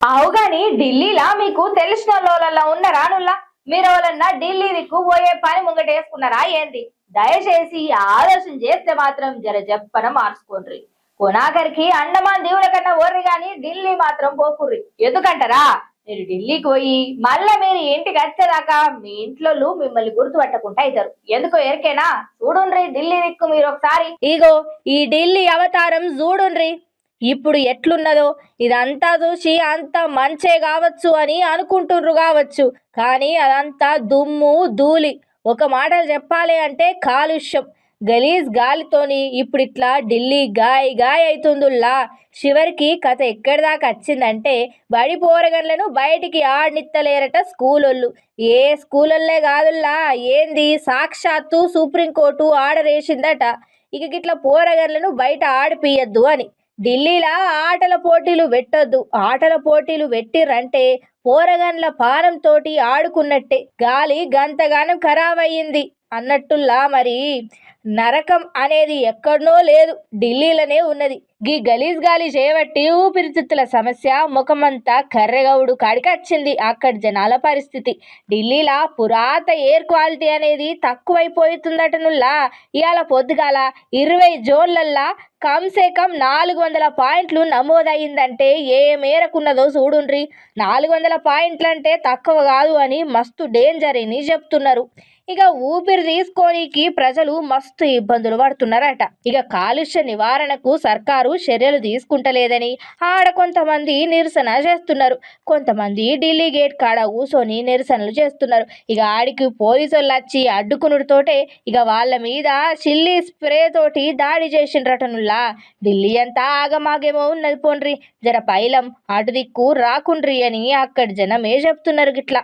అవుగాని ఢిల్లీలా మీకు తెలిసిన వాళ్ళ ఉన్న రానుల్లా మీరు ఎవరన్నా ఢిల్లీ దిక్కు పోయే పని ముంగటేసుకున్నారా ఏంది? దయచేసి ఆలోచన చేస్తే మాత్రం జర చెప్పన మార్చుకోండి కొనాకరికి అండమాన్ దీవుల కన్నా ఓర్రి గాని ఢిల్లీ మాత్రం పోకుర్రి. ఎందుకంటారా? మీరు ఢిల్లీకి పోయి మళ్ళా మీరు ఇంటికి వచ్చేదాకా మీ ఇంట్లో మిమ్మల్ని గుర్తుపట్టకుండా అవుతారు ఎందుకో ఎరికేనా? చూడుండ్రి ఢిల్లీ దిక్కు మీరు ఒకసారి. ఇగో ఈ ఢిల్లీ అవతారం చూడుండ్రి. ఇప్పుడు ఎట్లున్నదో ఇదంతా చూసి అంత మంచే కావచ్చు అని అనుకుంటుండ్రు కావచ్చు. కానీ అదంతా దుమ్ము ధూళి. ఒక మాటలు చెప్పాలి అంటే కాలుష్యం. గలీజ్ గాలితోని ఇప్పుడు ఇట్లా ఢిల్లీ గాయ్ గాయ్ అవుతుందిలా చివరికి కథ ఎక్కడి దాకా వచ్చిందంటే బడి పోరగన్లను బయటికి ఆడనిత్తలేరట స్కూలోళ్ళు. ఏ స్కూలల్లే కాదుల్లా. ఏంది? సాక్షాత్తు సుప్రీంకోర్టు ఆర్డర్ వేసిందట ఇక గిట్ల పోరగన్లను బయట ఆడిపియద్దు అని. ఢిల్లీలా ఆటల పోటీలు పెట్టొద్దు. ఆటల పోటీలు పెట్టిర్రంటే పోరగన్ల పానంతోటి ఆడుకున్నట్టే. గాలి గంతగానం ఖరాబ్ అయ్యింది అన్నట్టుల్లా మరి నరకం అనేది ఎక్కడనో లేదు ఢిల్లీలోనే ఉన్నది. గీ గలీజ్ గాలి చేయబట్టి ఊపిరితిత్తుల సమస్య ముఖమంతా కర్రెగౌడు కాడికి వచ్చింది అక్కడి జనాల పరిస్థితి. ఢిల్లీలా పురాత ఎయిర్ క్వాలిటీ అనేది తక్కువైపోతుందటనుల్లా ఇవాళ పొద్దుగాల ఇరవై జోన్లల్లా కమ్సే కమ్ నాలుగు వందల పాయింట్లు నమోదయ్యిందంటే ఏ మేరకున్నదో చూడుండ్రి. నాలుగు వందల పాయింట్లు అంటే తక్కువ కాదు అని మస్తు డేంజర్ అని చెప్తున్నారు. ఇక ఊపిరి తీసుకోనికి ప్రజలు మస్తు ఇబ్బందులు పడుతున్నారట. ఇక కాలుష్య నివారణకు సర్కారు చర్యలు తీసుకుంటలేదని ఆడ కొంతమంది నిరసన చేస్తున్నారు. కొంతమంది ఢిల్లీ గేట్ కాడ కూసోని నిరసనలు చేస్తున్నారు. ఇక ఆడికి పోలీసులు వచ్చి అడ్డుకునుడితోటే ఇక వాళ్ళ మీద చిల్లీ స్ప్రే తోటి దాడి చేసిండ్రటనుల్లా. ఢిల్లీ అంతా ఆగమాగేమో ఉన్నది పోండ్రి జర పైలం అటు దిక్కు రాకుండ్రి అని అక్కడి జనమే చెప్తున్నారు గిట్లా.